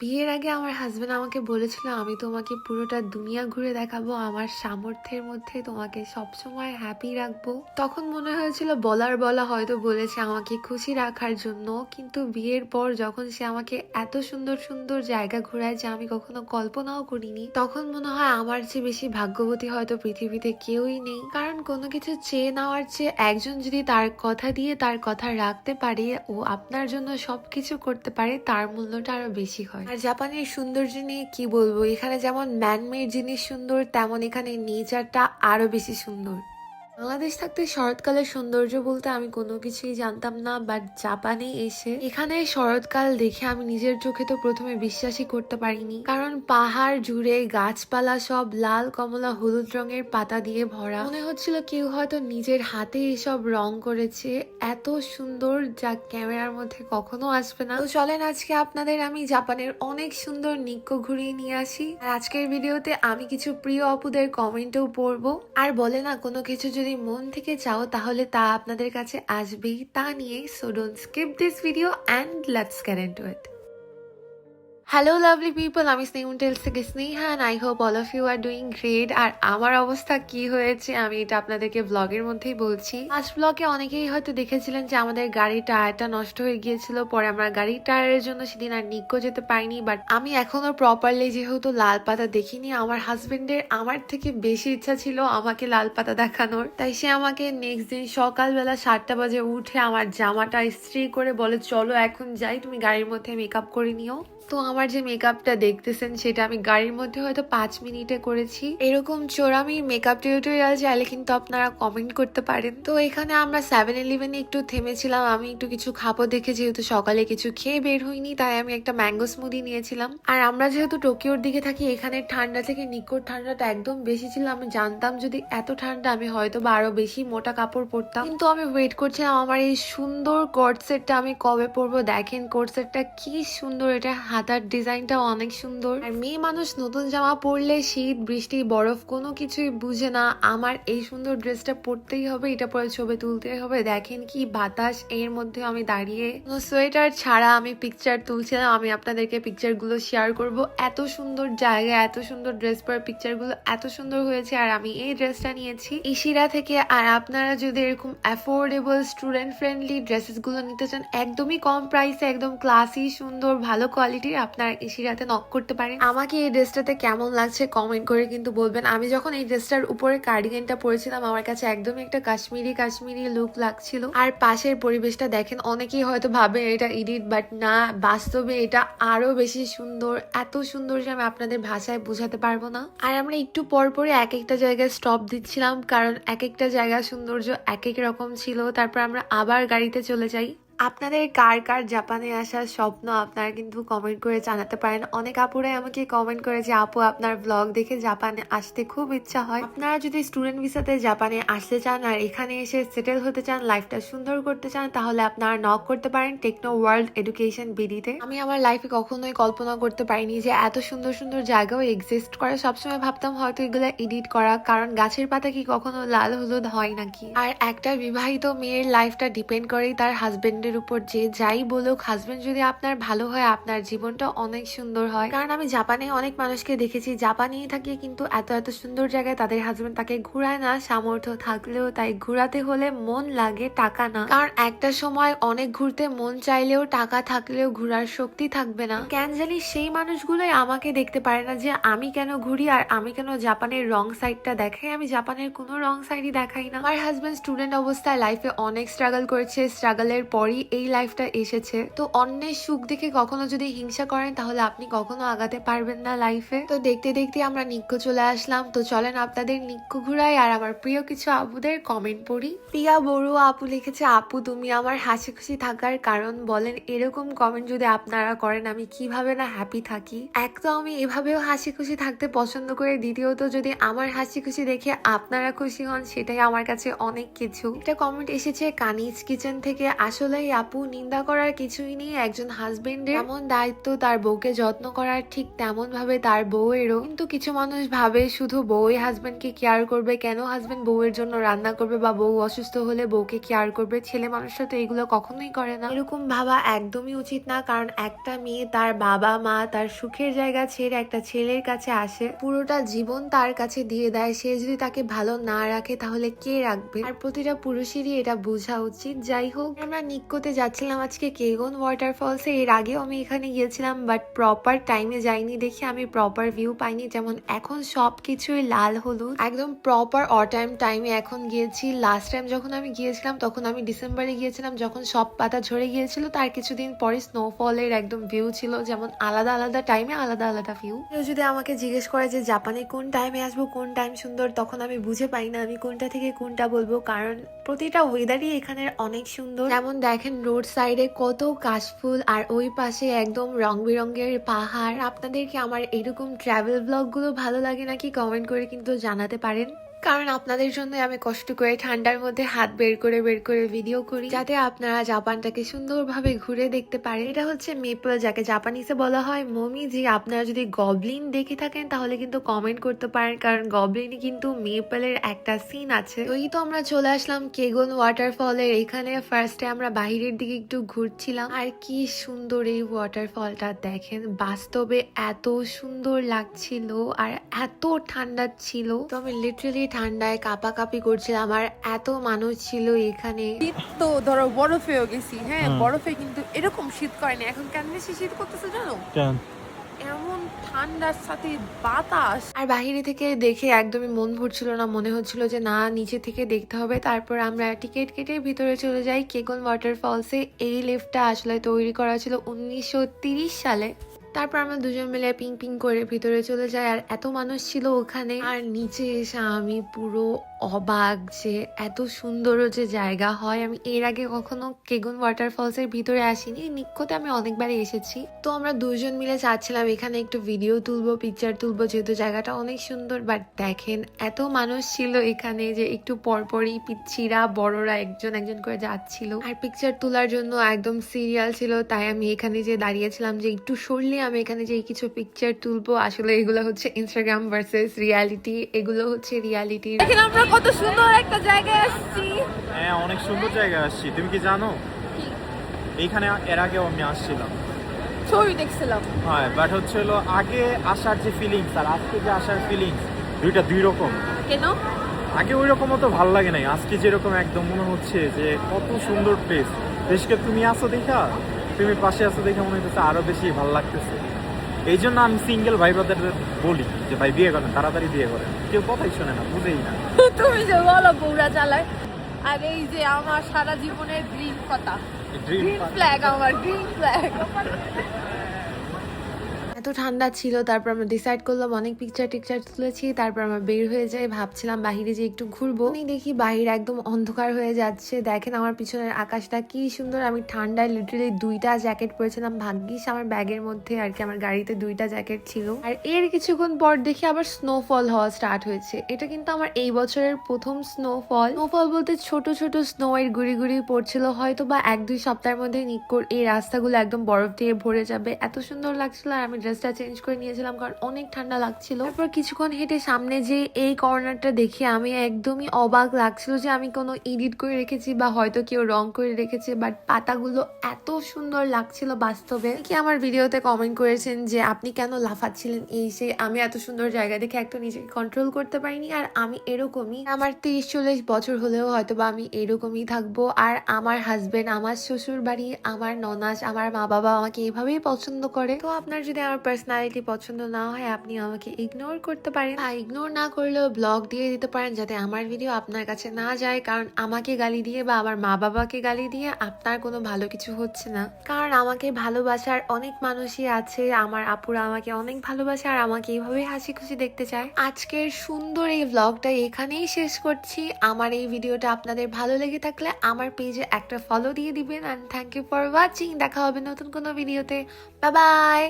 বিয়ের আগে আমার হাজবেন্ড আমাকে বলেছিল, আমি তোমাকে পুরোটা দুনিয়া ঘুরে দেখাবো, আমার সামর্থ্যের মধ্যে তোমাকে সবসময় হ্যাপি রাখব। তখন মনে হয়েছিল, বলার বলা হয়তো বলেছে আমাকে খুশি রাখার জন্য। কিন্তু বিয়ের পর যখন সে আমাকে এত সুন্দর সুন্দর জায়গা ঘোরায় যে আমি কখনো কল্পনাও করিনি, তখন মনে হয় আমার চেয়ে বেশি ভাগ্যবতী হয়তো পৃথিবীতে কেউই নেই। কারণ কোনো কিছু চেয়ে নেওয়ার চেয়ে একজন যদি তার কথা দিয়ে তার কথা রাখতে পারে, ও আপনার জন্য সবকিছু করতে পারে, তার মূল্যটা আরও বেশি হয়। আর জাপানের সৌন্দর্য নিয়ে কি বলব? এখানে যেমন ম্যানমেড জিনিস সুন্দর, তেমন এখানে নেচারটা আরও বেশি সুন্দর। বাংলাদেশ থাকতে শরৎকালের সৌন্দর্য বলতে আমি কোনো কিছুই জানতাম না বাট জাপানে এসে এখানে শরৎকাল দেখে আমি নিজের চোখে তো প্রথমে বিশ্বাসই করতে পারিনি। কারণ পাহাড় জুড়ে গাছপালা সব লাল, কমলা, হলুদ রঙের পাতা দিয়ে ভরা। মনে হচ্ছিল কেউ হয়তো নিজের হাতে এসব রং করেছে, এত সুন্দর যা ক্যামেরার মধ্যে কখনো আসবে না। তো চলেন আজকে আপনাদের আমি জাপানের অনেক সুন্দর নিক্য ঘুরিয়ে নিয়ে আসি। আর আজকের ভিডিওতে আমি কিছু প্রিয় অপুদের কমেন্টও পড়ব। আর বলে না, কোনো কিছু যদি মন থেকে চাও, তাহলে তা আপনাদের কাছে আসবেই। তা নিয়ে so don't skip this video and let's carry on with hello lovely people আমি স্নেহুন টেলস থেকে Sneha I hope all of you are doing great আর আমার অবস্থা কি হয়েছে, আমি এটা আপনাদেরকে ব্লগের মধ্যেই বলছি। আজ ব্লগে অনেকেই হয়তো দেখেছিলেন যে আমাদের গাড়ির টায়ারটা নষ্ট হয়ে গিয়েছিল, পরে আমরা গাড়ির টায়ারের জন্য সেদিন আর নিকো যেতে পাইনি বাট আমি এখনও প্রপারলি যেহেতু লাল পাতা দেখিনি, আমার হাজবেন্ডের আমার থেকে বেশি ইচ্ছা ছিল আমাকে লাল পাতা দেখানোর। তাই সে আমাকে নেক্সট দিন সকালবেলা সাতটা বাজে উঠে আমার জামাটা ইস্ত্রি করে বলে, চলো এখন যাই, তুমি গাড়ির মধ্যে মেকআপ করে নিও। তো আমার যে মেকআপটা দেখতেছেন, সেটা আমি গাড়ির মধ্যে হয়তো পাঁচ মিনিটে করেছি। এরকম চোরামি মেকআপ টিউটোরিয়াল চাইলে কিন্তু আপনারা কমেন্ট করতে পারেন। তো এখানে আমরা সেভেন ইলেভেনে একটু থেমেছিলাম। আমি একটু কিছু খাব দেখে যেহেতু সকালে কিছু খেয়ে বের হইনি, তাই আমি একটা ম্যাঙ্গো স্মুদি নিয়েছিলাম। আর আমরা যেহেতু টোকিওর দিকে থাকি এখানে ঠান্ডা থেকে নিকট ঠান্ডাটা একদম বেশি ছিল। আমি জানতাম যদি এত ঠান্ডা, আমি হয়তো বা আরও বেশি মোটা কাপড় পরতাম। কিন্তু আমি ওয়েট করছিলাম, আমার এই সুন্দর কোট সেটটা আমি কবে পরবো? দেখেন কোট সেটটা কি সুন্দর, এটা হাতার ডিজাইনটা অনেক সুন্দর। আর মেয়ে মানুষ নতুন জামা পরলে শীত, বৃষ্টি, বরফ কোনো কিছুই বুঝে না। আমার এই সুন্দর ড্রেসটা পরতেই হবে, এটা পরে ছবি তুলতেই হবে। দেখেন কি বাতাস, এর মধ্যে আমি দাঁড়িয়ে সোয়েটার ছাড়া আমি পিকচার তুলছিলাম। আমি আপনাদেরকে পিকচারগুলো শেয়ার করব। এত সুন্দর জায়গা, এত সুন্দর ড্রেস পরে পিকচারগুলো, এত সুন্দর হয়েছে। আর আমি এই ড্রেসটা নিয়েছি ইশিরা থেকে। আর আপনারা যদি এরকম অ্যাফোর্ডেবল স্টুডেন্ট ফ্রেন্ডলি ড্রেসেসগুলো নিতে চান, একদমই কম প্রাইসে একদম ক্লাসি সুন্দর, ভালো কোয়ালিটির আপনার ইশিরাতে নক করতে পারেন? আমাকে এই ড্রেসটাতে কেমন লাগছে কমেন্ট করে কিন্তু বলবেন। আমি যখন এই ড্রেসটার উপরে কার্ডিগানটা পরেছিলাম, আমার কাছে একদমই একটা কাশ্মীরি কাশ্মীরি লুক লাগছিল। আর পাশের পরিবেশটা দেখেন, অনেকেই হয়তো ভাবে এটা এডিট বাট না, বাস্তবে এটা আরও বেশি সুন্দর। এত সুন্দর যে আমি আপনাদের ভাষায় বোঝাতে পারব না। আর আমরা একটু পর পরে এক একটা জায়গায় স্টপ দিচ্ছিলাম, কারণ এক একটা জায়গা সৌন্দর্য এক এক রকম ছিল। তারপর আমরা আবার গাড়িতে চলে যাই। আপনাদের কার কার জাপানে আসার স্বপ্ন আপনারা কিন্তু কমেন্ট করে জানাতে পারেন। অনেক আপুরাই আমাকে কমেন্ট করে যে, আপু, আপনার ব্লগ দেখে জাপানে আসতে খুব ইচ্ছা হয়। আপনারা যদি স্টুডেন্ট ভিসাতে জাপানে আসতে চান আর এখানে এসে সেটেল হতে চান লাইফটা সুন্দর করতে চান, তাহলে আপনারা নক করতে পারেন টেকনো ওয়ার্ল্ড এডুকেশন বিডিতে আমি আমার লাইফে কখনোই কল্পনা করতে পারিনি যে, এত সুন্দর সুন্দর জায়গাও এক্সিস্ট করে। সবসময় ভাবতাম হয়তো এগুলো এডিট করা, কারণ গাছের পাতা কি কখনো লাল হলুদ হয় নাকি? আর একটা বিবাহিত মেয়ের লাইফটা ডিপেন্ড করেই তার হাজবেন্ডের উপর যে যাই বলুক হাজবেন্ড যদি আপনার ভালো হয়, আপনার জীবনটা অনেক সুন্দর হয়। কারণ আমি জাপানে অনেক মানুষকে দেখেছি জাপানেই থাকিয়ে কিন্তু এত এত সুন্দর জায়গায় তাদের হাজবেন্ড তাকে ঘুরায় না, সামর্থ্য থাকলেও তাই ঘুরাতে হলে মন লাগে টাকা না। কারণ একটা সময় অনেক ঘুরতে মন চাইলেও টাকা থাকলেও ঘোরার শক্তি থাকবে না। কেন জানি সেই মানুষগুলোই আমাকে দেখতে পারে না যে আমি কেন ঘুরি আর আমি কেন জাপানের রং সাইডটা দেখাই। আমি জাপানের কোনো রং সাইডই দেখাই না। আমার হাজবেন্ড স্টুডেন্ট অবস্থায় লাইফে অনেক স্ট্রাগল করেছে। স্ট্রাগলের পরই এই লাইফটা এসেছে। তো অন্যের সুখ দেখে কখনো যদি হিংসা করেন, তাহলে আপনি কখনো আগাতে পারবেন না লাইফে তো দেখতে দেখতে আমরা নিক্ষ চলে আসলাম। তো চলেন আপনাদের নিক্ষ ঘুরাই, আর আমার প্রিয় কিছু আপুদের কমেন্ট পড়ি। প্রিয়া বড়ুয়া আপু লিখেছে, আপু, তুমি আমার হাসি খুশি থাকার কারণ বলেন, এরকম কমেন্ট যদি আপনারা করেন, আমি কীভাবে না হ্যাপি থাকি? এক তো আমি এভাবেও হাসি খুশি থাকতে পছন্দ করি। দ্বিতীয়ত, যদি আমার হাসি খুশি দেখে আপনারা খুশি হন, সেটাই আমার কাছে অনেক কিছু। একটা কমেন্ট এসেছে, কানিজ কিচেন থেকে আসলে এই আপু নিন্দা করার কিছুই নেই, একজন হাজবেন্ডের এমন দায়িত্ব তার বউকে যত্ন করার, ঠিক তেমন ভাবে তার বউয়েরও। কিন্তু কিছু মানুষ ভাবে শুধু বউই হাজবেন্ডকে কেয়ার করবে, কেন হাজবেন্ড বউয়ের জন্য রান্না করবে বা বউ অসুস্থ হলে বউকে কেয়ার করবে? ছেলে মানুষরা তো এগুলো কখনোই করে না। এরকম ভাবা একদমই উচিত না, কারণ একটা মেয়ে তার বাবা, মা তার সুখের জায়গা ছেড়ে একটা ছেলের কাছে আসে, পুরোটা জীবন তার কাছে দিয়ে দেয়। সে যদি তাকে ভালো না রাখে তাহলে কে রাখবে? আর প্রতিটা পুরুষেরই এটা বোঝা উচিত। যাই হোক, আমরা নিক্কোতে যাচ্ছিলাম আজকে কেগন ওয়াটারফলসে এর আগেও আমি এখানে গিয়েছিলাম বাট প্রপার টাইমে যাইনি দেখে আমি প্রপার ভিউ পাইনি। যেমন এখন সব কিছুই লাল হলুদ। একদম প্রপার অ টাইম এখন গিয়েছি। লাস্ট টাইম যখন আমি গিয়েছিলাম, তখন আমি ডিসেম্বরে গিয়েছিলাম। যখন সব পাতা ঝরে গিয়েছিল, তার কিছুদিন পরে স্নোফলের একদম ভিউ ছিল। যেমন আলাদা আলাদা টাইমে আলাদা আলাদা ভিউ কেউ যদি আমাকে জিজ্ঞেস করে যে জাপানে কোন টাইমে আসব, কোন টাইম সুন্দর, তখন আমি বুঝে পাই না আমি কোনটা থেকে কোনটা বলব। কারণ প্রতিটা ওয়েদারই এখানের অনেক সুন্দর। যেমন দেখেন রোড সাইডে কত কাশফুল আর ওই পাশে একদম রং বেরঙের পাহাড়। আপনাদেরকে আমার এরকম ট্রাভেল ব্লগগুলো ভালো লাগে নাকি? কমেন্ট করে কিন্তু জানাতে পারেন। কারণ আপনাদের জন্য আমি কষ্ট করে ঠান্ডার মধ্যে হাত বের করে বের করে ভিডিও করি, যাতে আপনারা জাপানটাকে সুন্দরভাবে ঘুরে দেখতে পারেন। এটা হচ্ছে মেপল, যাকে জাপানিসে বলা হয় মমি, যে আপনারা যদি গবলিন দেখে থাকেন, তাহলে কিন্তু কমেন্ট করতে পারেন, কারণ গবলিনে কিন্তু মেপলের একটা সিন আছে। ওই তো আমরা চলে আসলাম কেগন ওয়াটারফলের এখানে ফার্স্টে আমরা বাইরের দিকে একটু ঘুরছিলাম। আর কি সুন্দর এই ওয়াটারফলটা দেখেন, বাস্তবে এত সুন্দর লাগছিল আর এত ঠান্ডা ছিল। তো আমি লিটারালি ঠান্ডায় কাঁপাকাঁপি করছিলাম আর এত মানুষ ছিল এখানে। শীত তো ধরো বরফেও গেছি হ্যাঁ বরফে কিন্তু এরকম শীত করে না। এখন কেন বেশি শীত করতেছে জানো? কেন? এমন ঠান্ডার সাথে বাতাস। আর বাইরে থেকে দেখে একদমই মন ভরছিল না মনে হচ্ছিল যে না নিচে থেকে দেখতে হবে। তারপর আমরা টিকিট কেটে ভিতরে চলে যাই কেগন ওয়াটারফলসে। এই লিফটটা আসলে তৈরি করা ছিল উনিশশো সালে। তারপর আমরা দুজন মিলে পিং পিং করে ভিতরে চলে যাই, আর এত মানুষ ছিল ওখানে। আর নিচে এসে আমি পুরো অবাক যে এত সুন্দর যে জায়গা হয়। আমি এর আগে কখনো কেগুন ওয়াটারফলস এর ভিতরে আসিনি। নিক্ষতে আমি অনেকবারই এসেছি। তো আমরা দুজন মিলে চাচ্ছিলাম এখানে একটু ভিডিও তুলবো পিকচার তুলবো, যেহেতু জায়গাটা অনেক সুন্দর। বাট দেখেন, এত মানুষ ছিল এখানে যে একটু পরপরই পিচ্ছিরা, বড়রা একজন একজন করে যাচ্ছিল। আর পিকচার তোলার জন্য একদম সিরিয়াল ছিল। তাই আমি এখানে যে দাঁড়িয়েছিলাম যে একটু সরলে আমি এখানে যে কিছু পিকচার তুলবো। আসলে এগুলো হচ্ছে ইনস্টাগ্রাম ভার্সেস রিয়ালিটি এগুলো হচ্ছে রিয়ালিটি আমরা কত সুন্দর একটা জায়গায় আসছি। হ্যাঁ অনেক সুন্দর জায়গায় আসছি। তুমি কি জানো? এইখানে এর আগেও আমি আসছিলাম। ছবি দেখছিলাম। হ্যাঁ বাট হচ্ছে হলো আগে আসার যে ফিলিংস আর আজকে যে আসার ফিলিংস দুইটা দুই রকম। কেন? আগে ওই রকম তো ভালো লাগে নাই। আজকে যেরকম একদম মনে হচ্ছে যে কত সুন্দর প্লেস দেশকে তুমি আসো দেখা তুমি পাশে আসো দেখে মনে হচ্ছে আরও বেশি ভালো লাগতেছে। এই জন্য আমি সিঙ্গেল ভাই ব্রাদারদের বলি যে ভাই বিয়ে করেন তাড়াতাড়ি বিয়ে করেন কেউ কথাই শোনে না বুঝেই না। তুমি যে বলো বৌরা চালায়। আর এই যে আমার সারা জীবনের ড্রিম কথা। ড্রিম ফ্ল্যাগ আমার ড্রিম ফ্ল্যাগ এত ঠান্ডা ছিল, তারপর আমরা ডিসাইড করলাম অনেক পিকচার টিকচার তুলেছি, তারপর আমরা বের হয়ে যাই, ভাবছিলাম বাহিরে যে একটু ঘুরবো। দেখি বাহির একদম অন্ধকার হয়ে যাচ্ছে, দেখেন আমার পিছনের আকাশটা কি সুন্দর, আমি ঠান্ডায় লিটারালি দুইটা জ্যাকেট পরেছিলাম, ভাগ্যিস আমার ব্যাগের মধ্যে আর কি, আমার গাড়িতে দুইটা জ্যাকেট ছিল। আর এর কিছুক্ষণ পর দেখি আবার স্নোফল হওয়া স্টার্ট হয়েছে। এটা কিন্তু আমার এই বছরের প্রথম স্নোফল স্নোফল বলতে ছোট ছোট স্নো এর গুড়ি গুড়ি পড়ছিল হয়তো বা এক, দুই সপ্তাহের মধ্যে নিকোর এই রাস্তাগুলো একদম বরফ দিয়ে ভরে যাবে। এত সুন্দর লাগছিল আর আমি ড্রেসটা চেঞ্জ করে নিয়েছিলাম কারণ অনেক ঠান্ডা লাগছিল। তারপর কিছুক্ষণ হেঁটে সামনে যে এই কর্নারটা দেখে আমি একদমই অবাক লাগছিল যে আমি কোনো এডিট করে রেখেছি বা হয়তো কেউ রং করে রেখেছে বাট পাতাগুলো এত সুন্দর লাগছিল বাস্তবে। কি আমার ভিডিওতে কমেন্ট করেছেন যে, আপনি কেন লাফাচ্ছিলেন এই সে আমি এত সুন্দর জায়গা দেখে একটা নিজেকে কন্ট্রোল করতে পারিনি, আর আমি এরকমই। আমার তিরিশ চল্লিশ বছর হলেও হয়তো বা আমি এরকমই থাকব, আর আমার হাজবেন্ড আমার শ্বশুর বাড়ি আমার ননাস, আমার মা বাবা আমাকে এভাবেই পছন্দ করে। তো আপনার যদি আমার পার্সোনালিটি পছন্দ না হয়, আপনি আমাকে ইগনোর করতে পারেন। আর ইগনোর না করলেও ব্লগ দিয়ে দিতে পারেন যাতে আমার ভিডিও আপনার কাছে না যায়, কারণ আমাকে গালি দিয়ে বা আমার মা বাবাকে গালি দিয়ে আপনার কোনো ভালো কিছু হচ্ছে না। কারণ আমাকে ভালোবাসার অনেক মানুষই আছে, আমার আপুরা আমাকে অনেক ভালোবাসে আর আমাকে এইভাবে হাসি খুশি দেখতে চায়। আজকের সুন্দর এই ব্লগটা এখানেই শেষ করছি। আমার এই ভিডিওটা আপনাদের ভালো লেগে থাকলে আমার পেজে একটা ফলো দিয়ে দিবেন। And thank you for watching দেখা হবে নতুন কোনো ভিডিওতে বাই